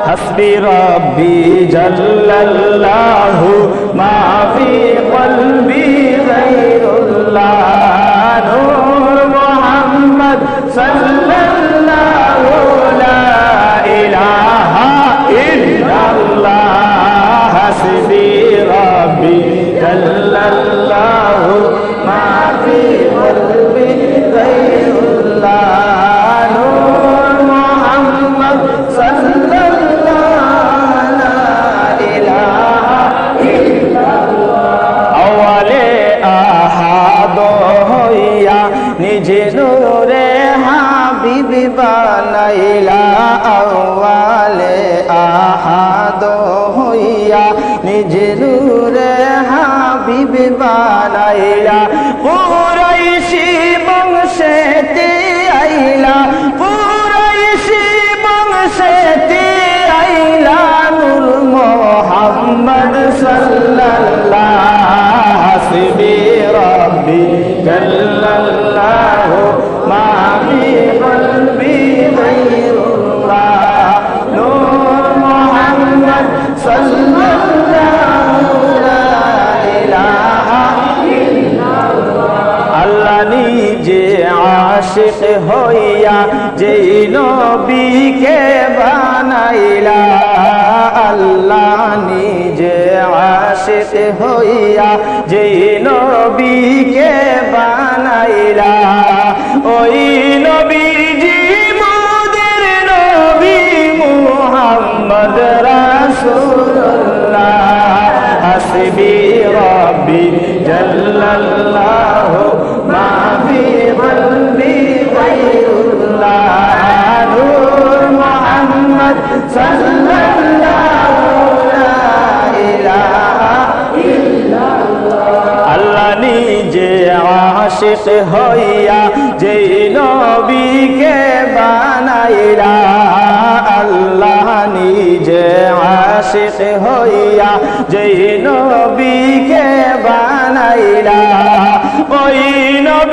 হাসবি রব্বি জাল্লাল্লাহু মা ফি কলবি গায়রুল্লাহ। নূর মুহাম্মদ সাল্লাল্লাহু নিজে নূরে হাবিব বানাইলা আশিক হইয়া যেই নবীকে বানাইলা, আল্লাহ নিজে আশিক হইয়া যেই নবীকে বানাইলা। ওই নবীজি মোদের নবী মুহাম্মদ রাসূলুল্লাহ। হাসবি রব্বি জাল্লাল্লাহু মা ফি মুহাম্মদ আল্লাহ নিজে আশিক হইয়া যেই নবীকে বানাইলা আল্লাহ নিজে আশিক হইয়া যেই নবীকে বানাইলা ওই নবীজির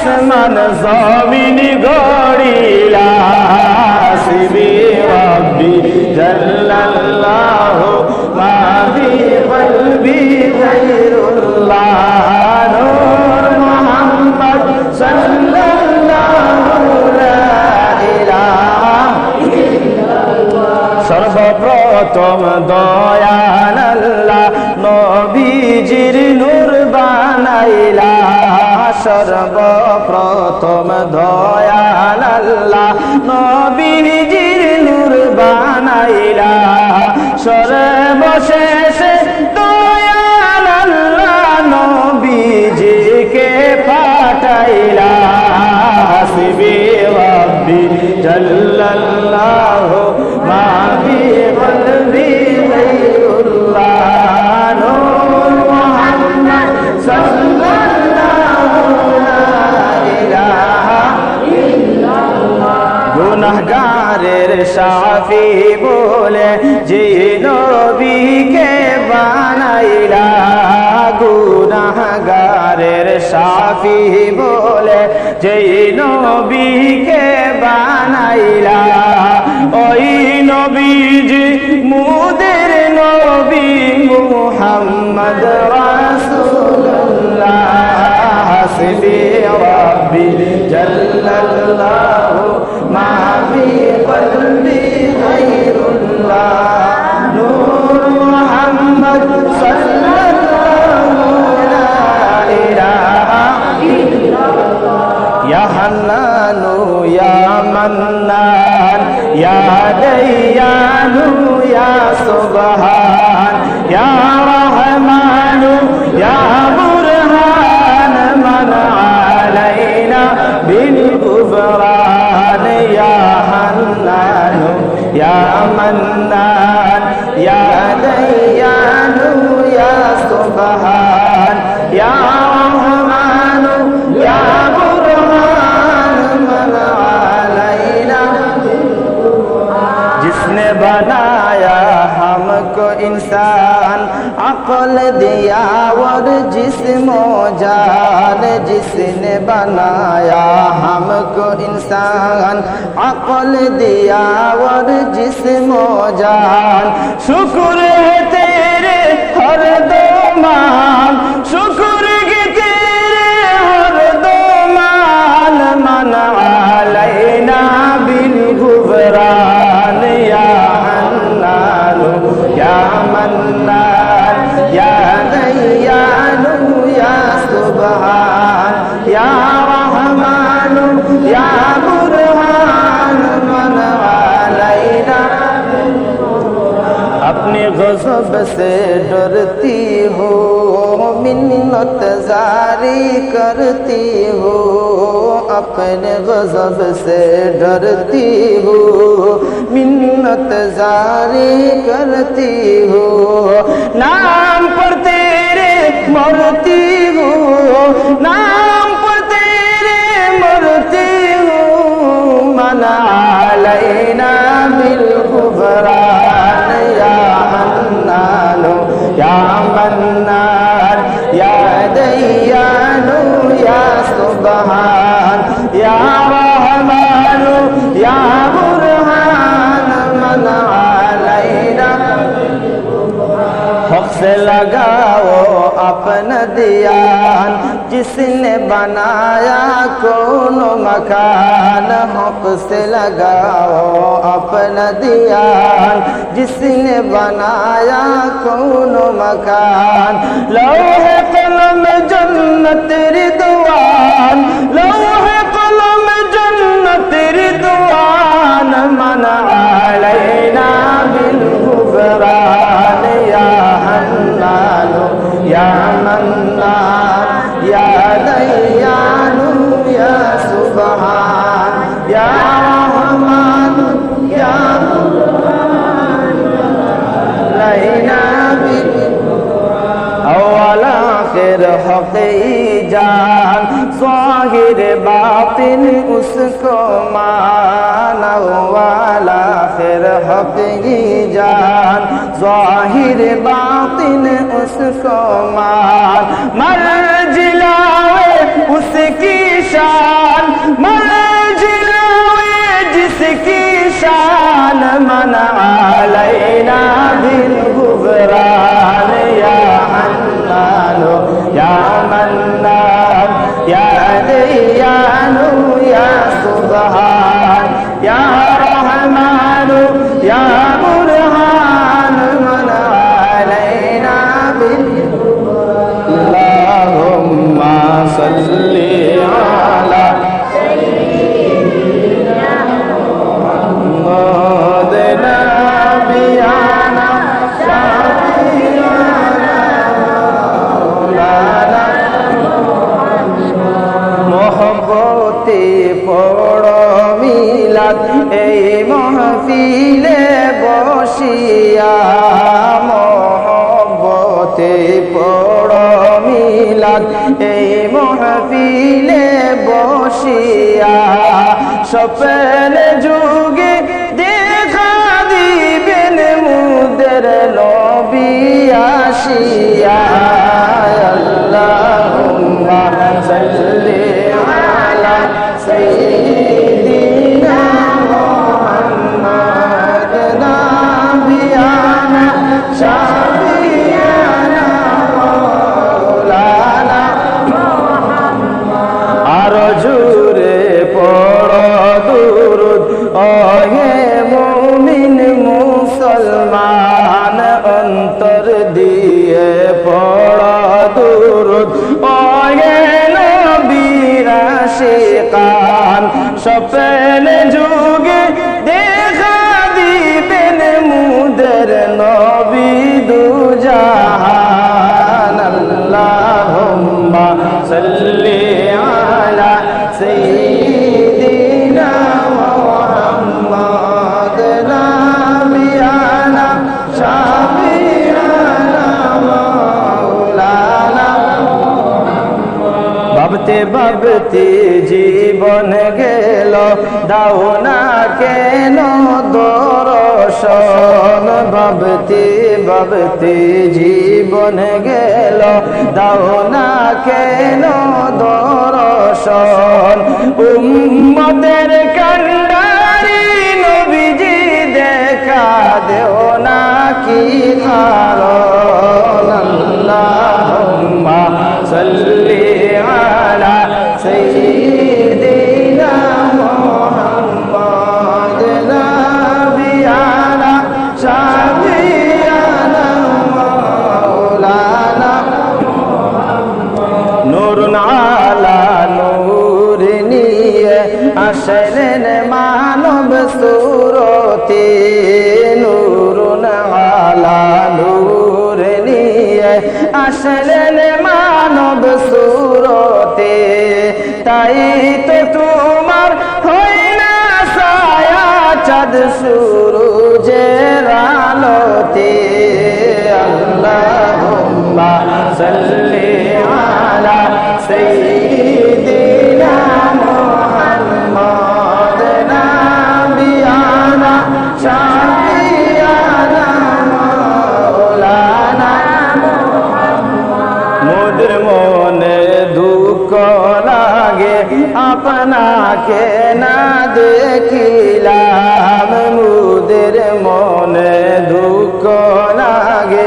আসমান জমিন গড়িলা। হাসবি রব্বি জাল্লাল্লাহু মা ফি কলবি গায়রুল্লাহ নূর মুহাম্মদ সাল্লাল্লাহু সর্বপ্রথম দয়াল আল্লাহ নবীজির নূর বানাইলা। সর্বপ্রথম দয়াল আল্লাহ নবীজির নূর বানাইলা। সর্বশেষে দয়াল আল্লাহ নবীজিকে পাঠাইলা। হাসবি রব্বি সাফি বলে, যে নবীকে বানাইলা গুনাহগারের সাফি বলে, যে নবীকে বানাইলা ওই নবীজি মুদের নবী মুহাম্মদ রাসূলুল্লাহ। হাসবি রব্বি জাল্লাল্লাহু মন্নান ইয়া দয়ালু ইয়া সুবহান ইয়া রহমানু ইয়া जिस्म जान जिसने बनाया हमको इंसान अक्ल दिया और जिस्म जान शुक्र है तेरे हर दो मान शुक्र से डरती हो मिन्नत जारी करती हो नाम हक से लगाओ अपना दियान जिसने बनाया कौन मकान हक से लगाओ अपना दियान जिसने बनाया कौन मकान, लोहे कलम जन्नत रिदवान, लोहे हकी जान ज़ाहिर बातिन उसको मान अवल आखिर हकी जान ज़ाहिर बातिन उसको मान। मर जिलाए उसकी शान, मर जिलाए जिसकी शान, मन गुबरान या हन्नानो منان يا ديان يا سبحان يا رحمن يا برهان من علينا بالله اللهم صل মহফিলে বসিয়া মহব্বতে পড় মিলাদ। এই মহফিলে বসিয়া স্বপ্ন যুগে দেখা দিবেন মুদের নবী আসিয়া। আল্লাহুম্মা ভাবতে ভাবতে জীবন গেল। দাও না কেন দর্শন? ভাব ভাবতে ভাবতে জীবন গেল। দাও না কেন দর্শন? উম্মতের কান্ডারি নবীজি দেখা দেও না কি কারণ আল্লাহুম্মা সাল্লি আলা সাইয়্যিদিনা তাই তো তোমার হই না সায়া চাঁদ সুরুজের আলোতে। আল্লাহুম্মা সাল্লি আলা সাইয়্যিদিনা আপনাকে না দেখিলাম, মুদের মনে দুঃখ লাগে।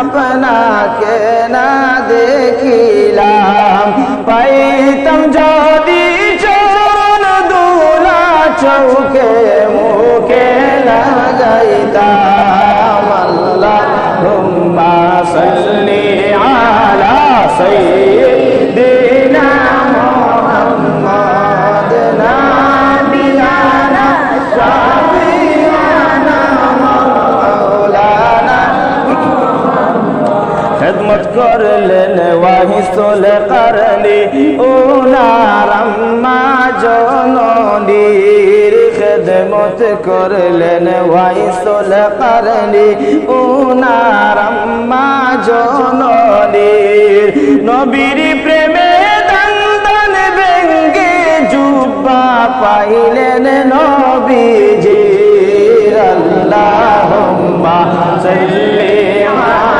আপনাকে না দেখিলাম, পাইতাম যদি চরণ দুলা চৌকে, মুখে লাগাইতাম। আল্লাহ হুম্মা সাল্লি আলা সাইয়্যিদিনা খেদমত করলেন ওয়াহিসুল করনি ওনার আম্মা জননীর খেদমত করলেন ওয়াহিসুল করনি ওনার আম্মা জননীর নবীর প্রেমে দন্দন ব্যঙ্গে জুব্বা পাইলেন নবীজি। আল্লাহুম্মা সাল্লি আলা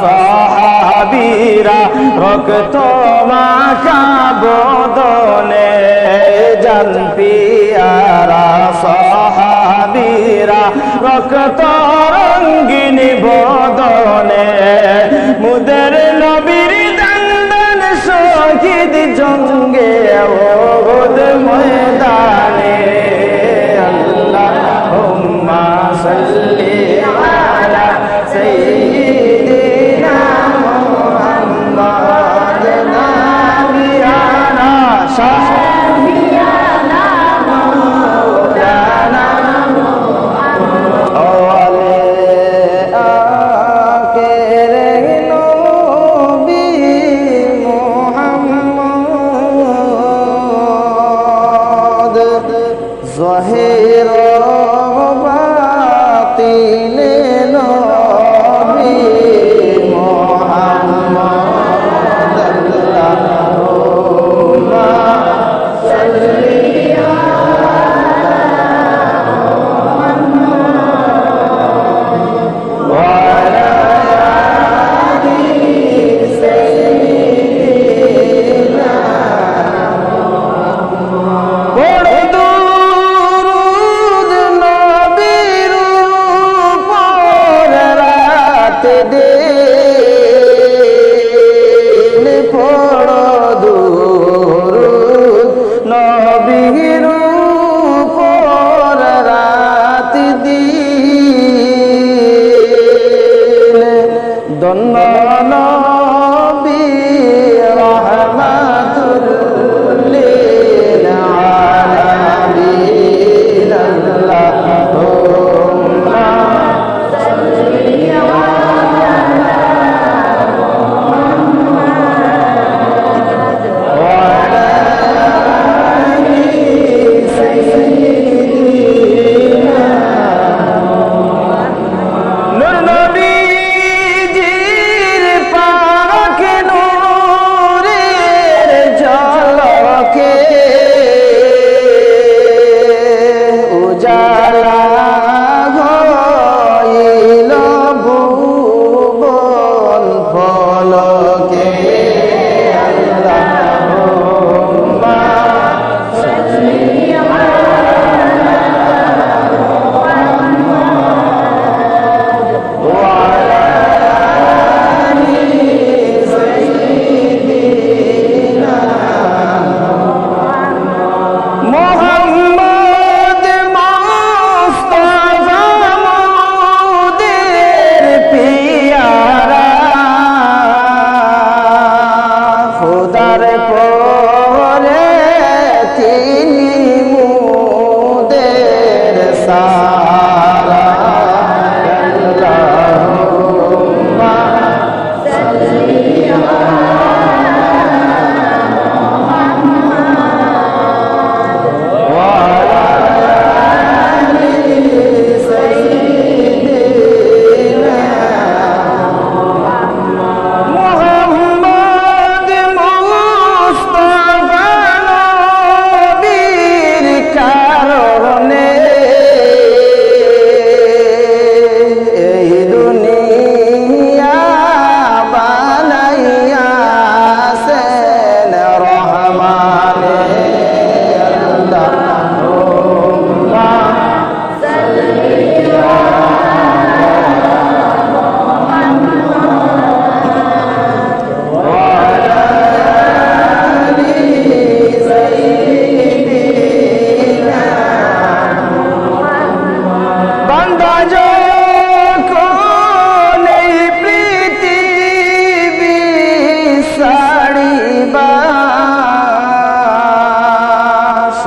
সাহাবীরা রক্ত মাখা বদনে জান পিয়ারা সাহাবীরা রক্ত রঙ্গিনী বদনে মুদের নবীর দন্দন শহীদ জঙ্গে ও ওদ ময়দানে।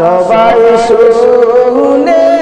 সবাই শুনে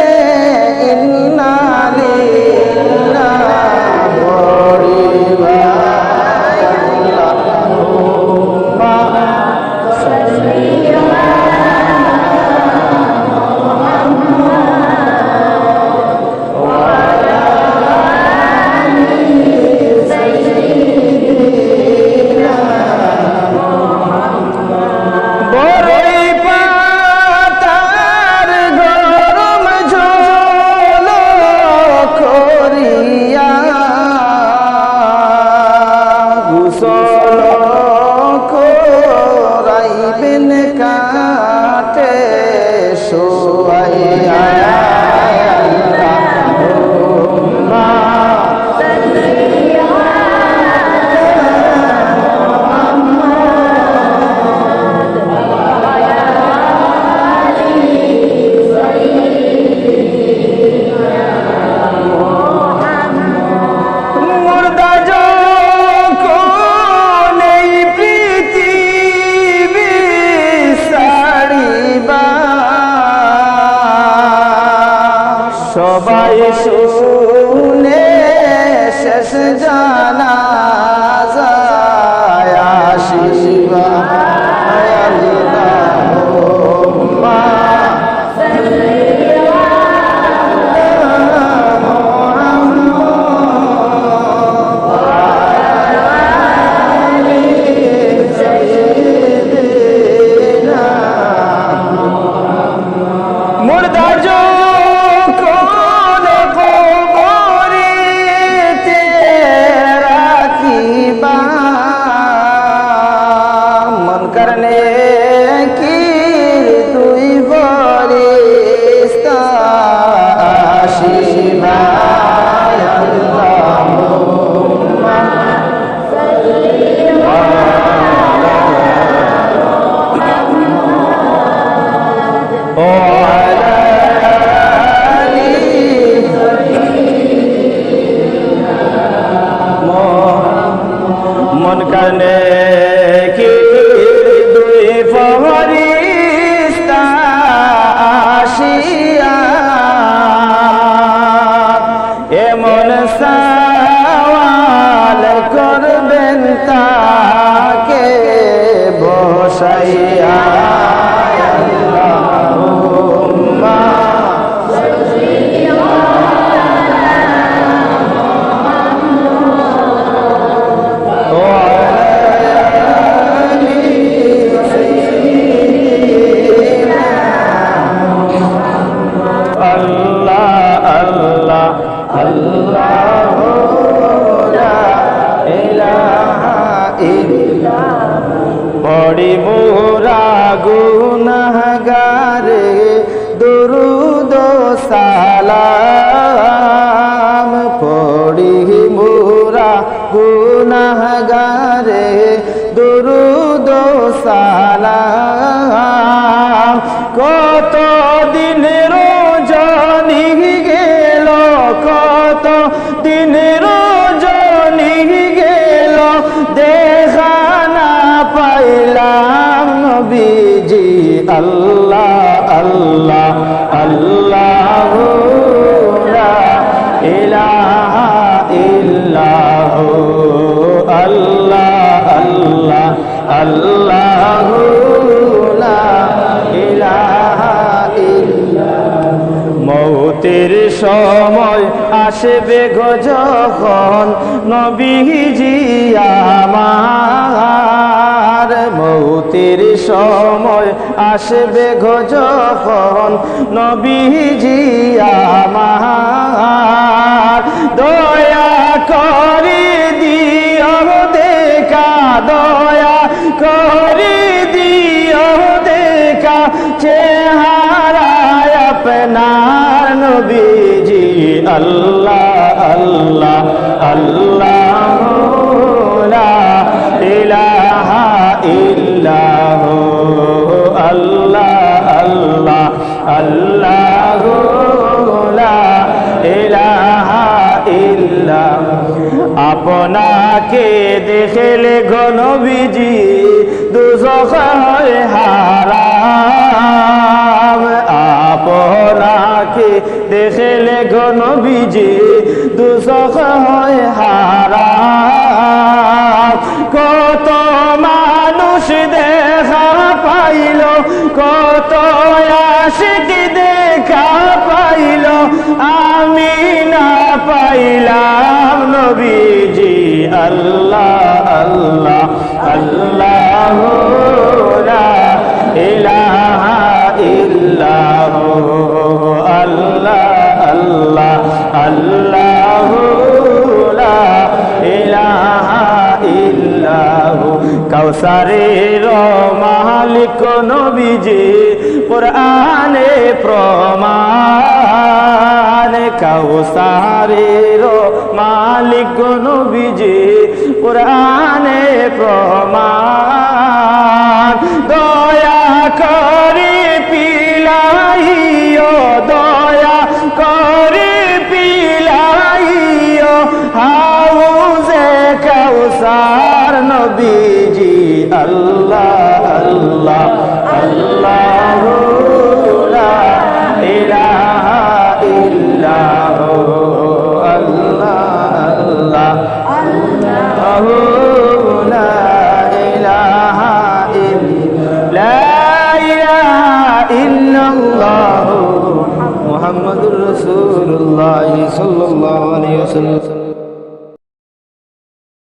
Oh, আল্লাহ আল্লাহ আল্লাহ ইলাহা ইল্লাহ, আল্লাহ আল্লাহ আল্লাহ মৌতির সময় আসবে বেগ যখন নবীজি আমার। মৌতির সময় আসবে গো যখন নবীজি আমার। দয়া করি দিও দেখা, দয়া করি দিও দেখা। চেহারায় আপনার নবীজি, আল্লাহ আল্লাহ আল্লাহ। আপনাকে দেখলে ঘন বিজি হয় হারাম। আপনাকে দেখলে ঘন বিজি হয় হারাম। কত মানুষ দেখা পাইল, কত আশিক দেখা পাইল। আমি না পাইলাম নবীজি, আল্লাহ আল্লাহ আল্লাহ ইলাহা ইল্লাহ, আল্লাহ আল্লাহ আল্লাহ ইলাহা ইল্লাহ। কাউসারের মালিক নবীজি কোরআনে প্রমাণ। কাউসারের মালিক নবীজি কোরআনে প্রমাণ।